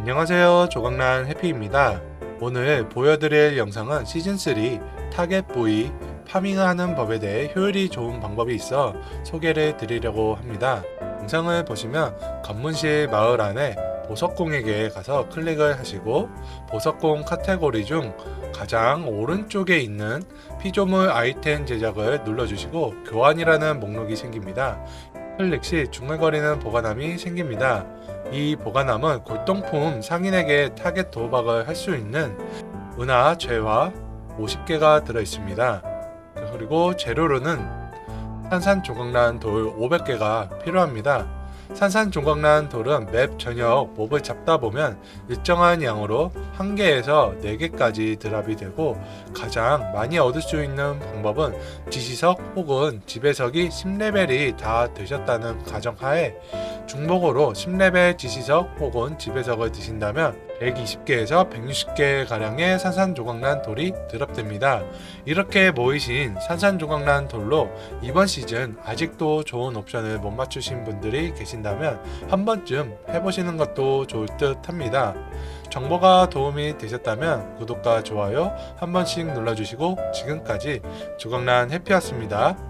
안녕하세요. 조강란 해피입니다. 오늘 보여드릴 영상은 시즌3 타겟 부위 파밍을 하는 법에 대해 효율이 좋은 방법이 있어 소개를 드리려고 합니다. 영상을 보시면 관문실 마을 안에 보석공에게 가서 클릭을 하시고 보석공 카테고리 중 가장 오른쪽에 있는 피조물 아이템 제작을 눌러주시고 교환이라는 목록이 생깁니다. 클릭 시 중얼거리는 보관함이 생깁니다. 이 보관함은 골동품 상인에게 타겟 도박을 할 수 있는 은하, 죄화 50개가 들어 있습니다. 그리고 재료로는 산산조각난 돌 500개가 필요합니다. 산산조각난 돌은 맵 전역 몹을 잡다 보면 일정한 양으로 1개에서 4개까지 드랍이 되고 가장 많이 얻을 수 있는 방법은 지시석 혹은 지배석이 10레벨이 다 되셨다는 가정하에 중복으로 10레벨 지시석 혹은 지배석을 드신다면 120개에서 160개 가량의 산산조각난 돌이 드랍됩니다. 이렇게 모이신 산산조각난 돌로 이번 시즌 아직도 좋은 옵션을 못 맞추신 분들이 계신다면 한 번쯤 해보시는 것도 좋을 듯 합니다. 정보가 도움이 되셨다면 구독과 좋아요 한 번씩 눌러주시고 지금까지 조각난 해피였습니다.